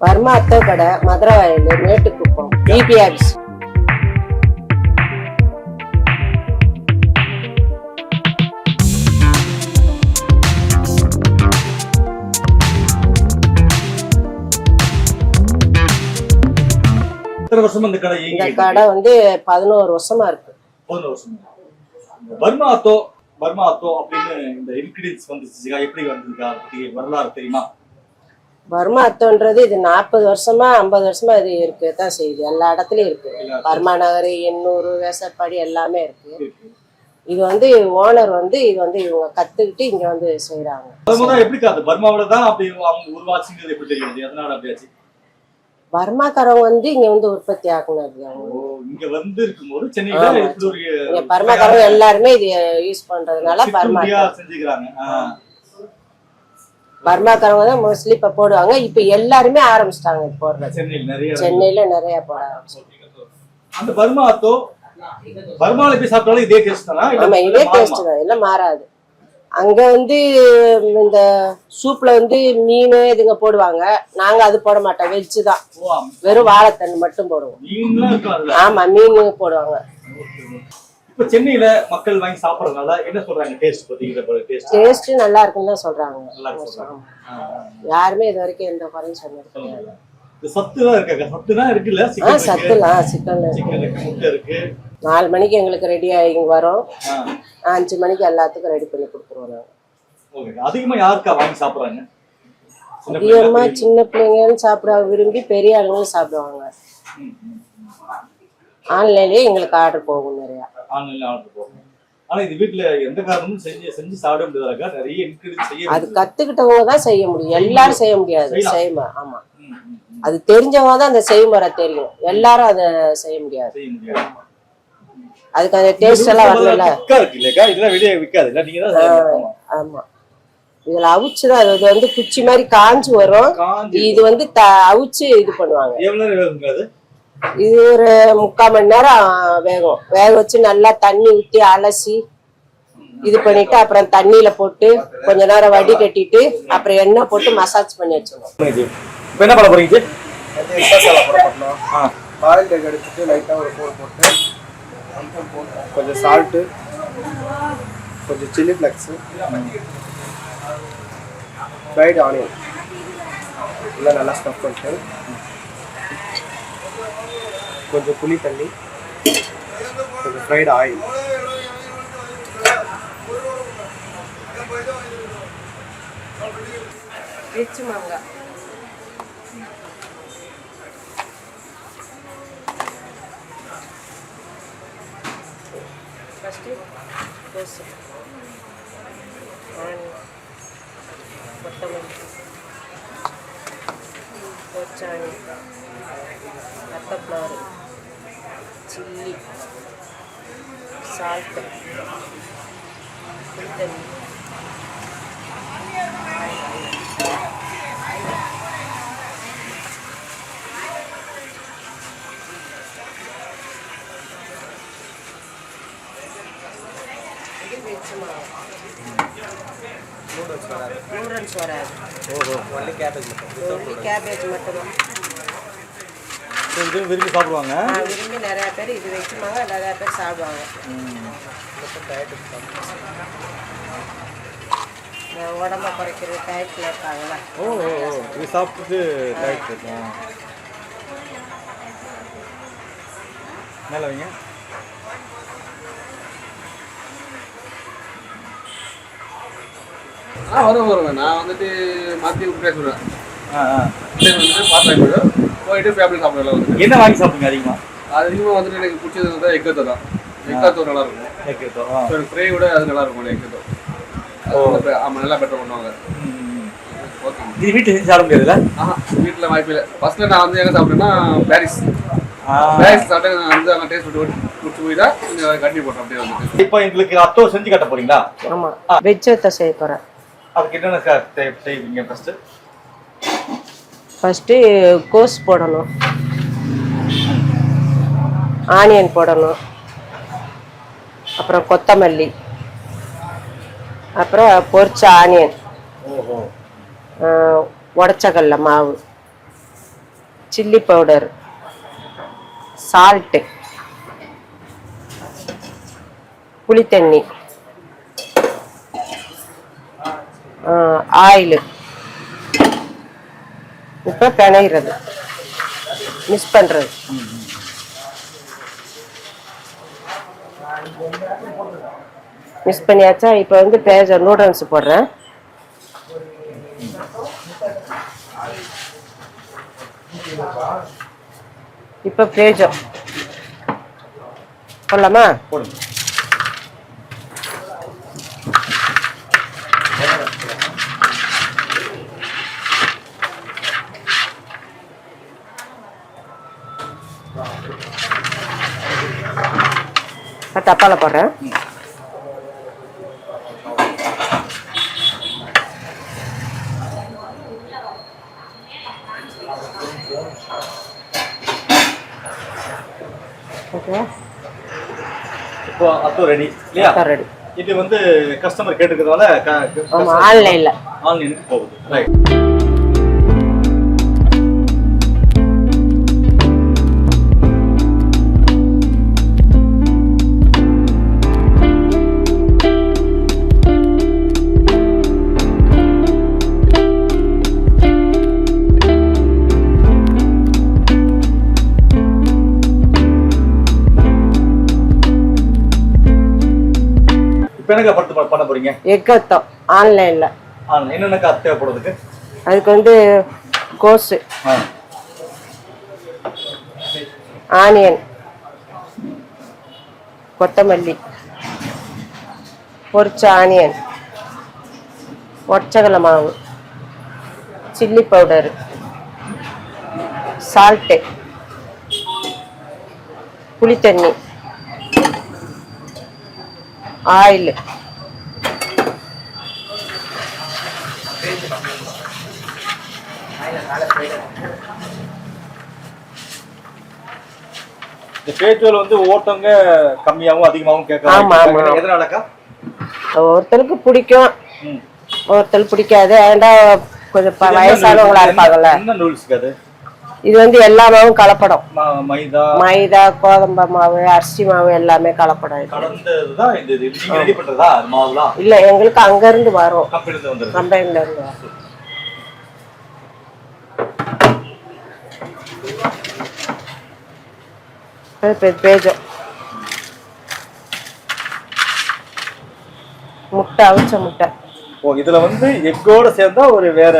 வர்மா அத்தை கடை மதுரை வயல் மேட்டுக்குப்பம் பிபி ஆஃபீஸ் இந்த கடை வந்து பதினோரு வருஷமா இருக்கு. பதினோரு வருஷம்? பர்மா அத்தோ பர்மா அத்தோ அப்படின்னு இந்த இன்கிரீடியன்ஸ் வந்துச்சுக்கா? எப்படி வந்திருக்கா? பத்தி வரலாறு தெரியுமா? வர்மா அத்தோன்றது இது நாற்பது வருஷமா ஐம்பது வருஷமா இது இருக்கு தான் செய்யுது. எல்லா இடத்துலயும் இருக்கு. வர்மா நகர் எண்ணூறு வேசப்பாடி எல்லாமே இருக்கு. இது வந்து ஓனர் வந்து இது வந்து இவங்க கத்துக்கிட்டு இங்க வந்து செய்யறாங்க பர்மாக்காரவங்க வந்து இங்க வந்து உற்பத்தி ஆக்குனது அவங்க. பர்மாக்காரவங்க எல்லாருமே இது யூஸ் பண்றதுனால பர்மா செஞ்சுக்கிறாங்க. ஆ. பர்மாக்காரவங்க தான் மோஸ்ட்லி இப்ப போடுவாங்க. இப்ப எல்லாருமே ஆரம்பிச்சிட்டாங்க போடுறது. சென்னையில் நிறைய போட ஆரம்பிச்சிட்டாங்க அந்த பர்மா அத்தோ பர்மால போய் சாப்பிட்டாலும் இதே டேஸ்ட் தானா? ஆமா இதே? டேஸ்ட் தான். எல்லாம் மாறாது. அங்க வந்து இந்த சூப்ல வந்து மீன் இதுங்க போடுவாங்க. நாங்க அது போட மாட்டோம். வெஜ்ஜு தான். வெறும் வாழைத்தண்டு மட்டும் போடுவோம். ஆமா மீன் போடுவாங்க. இப்ப சென்னையில மக்கள் வாங்கி சாப்பிடறதுனால என்ன சொல்றாங்க? டேஸ்ட் பத்திங்கிற டேஸ்ட் டேஸ்ட் நல்லா இருக்குன்னு தான் சொல்றாங்க. நல்லா. யாருமே இது வரைக்கும் எந்த குறையும் சொன்னது கிடையாது இந்த சத்து தான் இருக்காங்க சத்து தான் இருக்குல்ல சத்துலாம் சிக்கன் சிக்கன் இருக்கு முட்டை இருக்கு. நாலு மணிக்கு எங்களுக்கு ரெடி ஆகி வரும். அஞ்சு மணிக்கு எல்லாத்துக்கும் ரெடி பண்ணி கொடுத்துருவோம் நாங்க. ஓகே. அதிகமா யாருக்கா வாங்கி சாப்பிடுறாங்க? சின்ன பிள்ளைங்களும் சாப்பிட விரும்பி பெரிய ஆளுங்களும் சாப்பிடுவாங்க. ஆன்லைன்லயே எங்களுக்கு ஆர்டர் போகும் நிறையா. ஆன்லைன்ல ஆர்டர் போடுறோம். ஆனா இது வீட்டுல எந்த காரணமும் செஞ்சு செஞ்சு சாப்பிட முடியாதாக்கா நிறைய இன்கிரீடியன்ஸ் செய்ய அது கத்துக்கிட்டவங்க தான் செய்ய முடியும். எல்லாரும் செய்ய முடியாது. செய்முறை ஆமா. அது தெரிஞ்சவங்க தான் அந்த செய்முறை தெரியும். எல்லாரும் அதை செய்ய முடியாது. செய்ய முடியாது. அதுக்கு அந்த டேஸ்ட் எல்லாம் வரல இல்லையா இதெல்லாம் வெளியே விற்காது. இல்ல நீங்க தான். ஆமா. இதுல அவிச்சுதான் அது இது வந்து குச்சி மாதிரி காஞ்சு வரும். இது வந்து அவிச்சு இது பண்ணுவாங்க. எவ்வளவு இது ஒரு முக்கால் மணி நேரம் வேகும். வேக வச்சு நல்லா தண்ணி ஊத்தி அலசி இது பண்ணிட்டு அப்புறம் தண்ணியில போட்டு கொஞ்ச நேரம் வடி கட்டிட்டு அப்புறம் எண்ணெய் போட்டு மசாஜ் பண்ணி வச்சிருவோம். இப்போ என்ன பண்ண போறீங்க? பாயில் எடுத்துட்டு லைட்டாக ஒரு போட்டு கொஞ்சம் சால்ட்டு கொஞ்சம் சில்லி ஃப்ளக்ஸு ஃப்ரைடு ஆனியன் எல்லாம் நல்லா ஸ்டஃப் பண்ணிட்டு கொஞ்சம் புளி தண்ணி கொஞ்சம் ஃப்ரைடு ஆயில் ரிச்சு மாங்காய் ஃபஸ்ட்டு கோசு ஆனியன் கொத்தமல்லி கொச்சாணி ரத்தப்ளவர் சில்லி சால்ட்டு புளித்தண்ணி மாங்காய் நூடுல்ஸ் வராது. ஓஹோ ஒன்லி கேபேஜ் மட்டும். ஒன்லி கேபேஜ் மட்டும்தான். இது விரும்பி சாப்பிடுவாங்க. நான் விரும்பி நிறைய பேர் இது வச்சுமாங்க நிறைய பேர் சாப்பிடுவாங்க. இந்த உடம்ப குறைக்கிறது டயட்டில் இருக்காங்களா ஓ ஓ ஓ இது சாப்பிட்டுட்டு டயட் இருக்கும். மேலே வைங்க. ஆ வரும் வருவேன் நான் வந்துட்டு மாற்றி பேச சொல்லுவேன் ஆ ஆ. வந்துட்டு பார்த்து போயிடும் போயிட்டு ஃபேமிலி சாப்பிடலாம் வந்துட்டு என்ன வாங்கி சாப்பிடுங்க அதிகமாக அது அதிகமாக வந்துட்டு எனக்கு பிடிச்சது வந்து எக்கத்தை தான். எக்காத்தோ நல்லா இருக்கும் ஸோ எனக்கு ஃப்ரை விட அது நல்லா இருக்கும் எக்கத்தோ ஆமாம் நல்லா பெட்டர் பண்ணுவாங்க. இது வீட்டில் செஞ்சு சாப்பிட முடியாதுல்ல? ஆஹா வீட்டில் வாய்ப்பு இல்லை. ஃபர்ஸ்ட்ல நான் வந்து எங்கே சாப்பிட்டேன்னா பாரிஸ். பாரிஸ் சாப்பிட்டு நான் வந்து அங்கே டேஸ்ட் விட்டு பிடிச்சி போய் தான் கட்டி போட்டேன் அப்படியே வந்துட்டு. இப்போ எங்களுக்கு அத்தோ செஞ்சு காட்ட போறீங்களா? ஆமாம் வெஜ்ஜத்தை செய்ய போகிறேன் அதுக்கு என்னென்ன செய்வீங்க ஃபர்ஸ்ட் ஃபஸ்ட்டு கோஸ் போடணும். ஆனியன் போடணும். அப்புறம் கொத்தமல்லி. அப்புறம் பொரிச்ச ஆனியன். உடச்சக்கல்ல மாவு. Chilli powder. சால்ட்டு. புளித்தண்ணி. ஆயிலு. இப்போ பிணையிறது மிஸ் பண்ணுறது மிஸ் பண்ணியாச்சா? இப்போ வந்து பேஜ நூடுல்ஸ் போடுறேன். இப்போ பேஜம் போடலாமா? போடுங்க. தப்பால போடுறேன். ஓகே. இப்போ அத்தோ ரெடி இல்லையா? ரெடி இது வந்து கஸ்டமர் கேட்டுக்கிறதால ஆமாம் ஆன்லைனில் ஆன்லைனுக்கு போகுது. ரைட் ப- பண்ண போறீங்க? எக்கத்தம் ஆன்லைனில். ஆன்லைன். என்னென்னக்கா தேவைப்படுறதுக்கு? அதுக்கு வந்து கோஸு. ஆனியன். கொத்தமல்லி. பொரிச்ச ஆனியன். ஒற்சகல மாவு. Chilli powder. சால்ட்டு. புளித்தண்ணி. ஆயில். இந்த பேச்சுவல் வந்து ஓட்டங்க கம்மியாகவும் அதிகமாகவும். கேட்கலாம். எதனாலக்கா? ஒருத்தருக்கு பிடிக்கும். ம். ஒருத்தருக்கு பிடிக்காது. ஏன்டா கொஞ்சம் வயசானவங்களா இருப்பாங்கல்ல. என்ன நூல்ஸ்க்கு அது? இது வந்து எல்லா மாவும் கலப்படம். மைதா. கோதம்ப மாவு அரிசி மாவு எல்லாமே கலப்படம் இல்ல எங்களுக்கு அங்க இருந்து வரும் கம்பெனில இருந்து வரும். பேஜம். முட்டை அவிச்ச முட்டை. ஓ இதுல வந்து எக்கோட சேர்ந்தா ஒரு வேற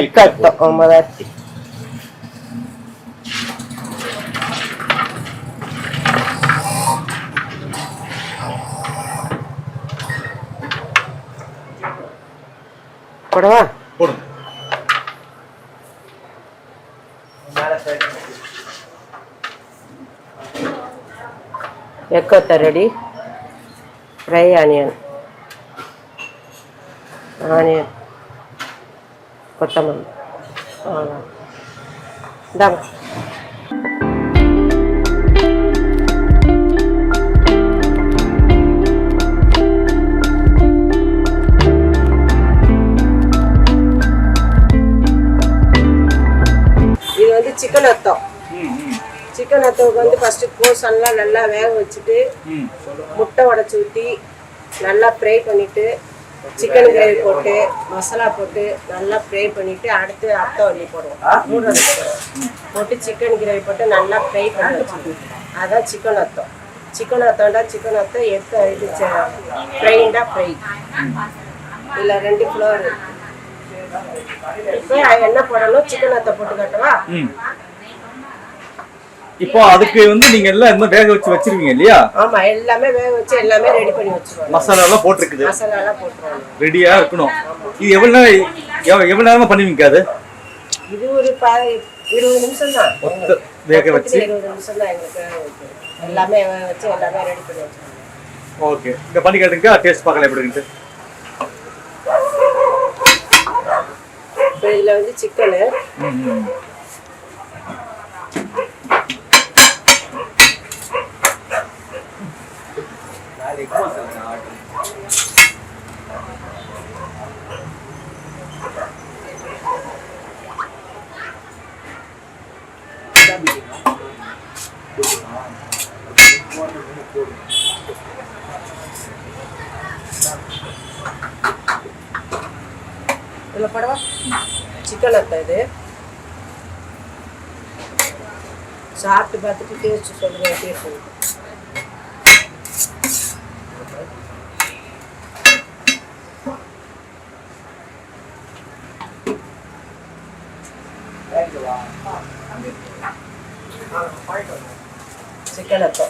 எக்கத்தம் ஒன்பதாயிரத்தி போடவா போடுங்க எக்கத்தை ரெடி ஃப்ரை ஆனியன் ஆனியன் கொத்தமல்லி அவ்வளோ சிக்கன் அத்தம் சிக்கன் அத்தவுக்கு வந்து ஃபஸ்ட்டு கோஸெல்லாம் நல்லா வேக வச்சுட்டு. முட்டை உடச்சி ஊற்றி நல்லா ஃப்ரை பண்ணிவிட்டு சிக்கன் கிரேவி போட்டு மசாலா போட்டு நல்லா ஃப்ரை பண்ணிவிட்டு அடுத்து அத்தை வள்ளி போடுவோம். போட்டு சிக்கன் கிரேவி போட்டு நல்லா ஃப்ரை பண்ணி வச்சுக்கணும் அதான் சிக்கன் அத்தம் சிக்கன் அத்தம்டா சிக்கன் அத்தம் எத்த இது ஃப்ரைண்டா ஃப்ரை இதில் ரெண்டு ஃப்ளோர் இப்போ என்ன போடணும்? சிக்கன் அத்தை போட்டு காட்டவா. இப்போ அதுக்கு வந்து நீங்க எல்லாம் இந்த வேக வச்சு வச்சிருவீங்க இல்லையா? ஆமா எல்லாமே வேக வச்சு எல்லாமே ரெடி பண்ணி வச்சிருவாங்க மசாலா எல்லாம் போட்டிருக்குது. மசாலா எல்லாம் போட்டுருவாங்க ரெடியா இருக்கணும். இது எவ்வளவு நேரம் எவ்வ- எவ்வளவு நேரமா பண்ணுவீங்க அது? இது ஒரு இருபது நிமிஷம் தான். வேக வச்சு. இருபது நிமிஷம் தான் எங்களுக்கு. எல்லாமே வச்சு எல்லாமே ரெடி பண்ணி ஓகே இங்க பண்ணி கேட்டுங்க டேஸ்ட் பார்க்கலாம் எப்படி இருக்கு இப்போ இதுல வந்து சிக்கனு இதில் படவா? சிக்கன் அத்தை இது? சாப்பிட்டு பார்த்துட்டு டேஸ்ட் சொல்லுங்க டேஸ்ட் சிக்கன் அத்தை